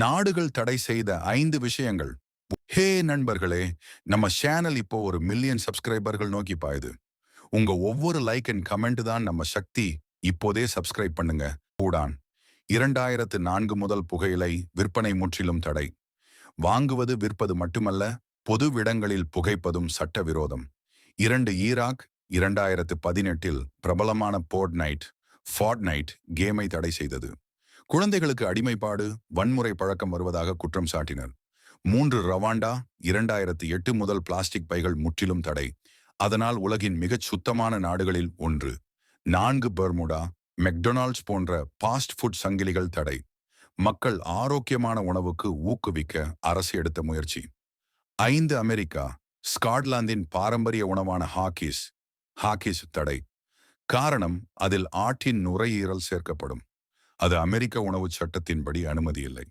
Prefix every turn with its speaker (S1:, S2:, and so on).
S1: நாடுகள் தடை செய்த ஐந்து விஷயங்கள். ஹே நண்பர்களே நம்ம சேனல் இப்போ ஒரு மில்லியன் சப்ஸ்கிரைபர்கள் நோக்கி பாயுது. உங்க ஒவ்வொரு லைக் அண்ட் கமெண்ட் தான் நம்ம சக்தி. இப்போதே சப்ஸ்கிரைப் பண்ணுங்க. கூடான். இரண்டாயிரத்து நான்கு முதல் புகையிலை விற்பனை முற்றிலும் தடை. வாங்குவது விற்பது மட்டுமல்ல பொது விடங்களில் புகைப்பதும் சட்டவிரோதம். இரண்டு ஈராக் இரண்டாயிரத்து பதினெட்டில் பிரபலமான போர்ட் நைட் ஃபார்ட் நைட் கேமை தடை செய்தது. குழந்தைகளுக்கு அடிமைப்பாடு வன்முறை பழக்கம் வருவதாக குற்றம் சாட்டினர். மூன்று ரவாண்டா இரண்டாயிரத்தி எட்டு முதல் பிளாஸ்டிக் பைகள் முற்றிலும் தடை. அதனால் உலகின் மிகச் சுத்தமான நாடுகளில் ஒன்று. நான்கு பெர்முடா மெக்டொனால்ட்ஸ் போன்ற பாஸ்ட் ஃபுட் சங்கிலிகள் தடை. மக்கள் ஆரோக்கியமான உணவுக்கு ஊக்குவிக்க அரசு எடுத்த முயற்சி. ஐந்து அமெரிக்கா ஸ்காட்லாந்தின் பாரம்பரிய உணவான ஹாக்கிஸ் ஹாக்கிஸ் தடை. காரணம் அதில் ஆட்டின் நுரையீரல் சேர்க்கப்படும். அது அமெரிக்க உணவு சட்டத்தின்படி அனுமதி இல்லை.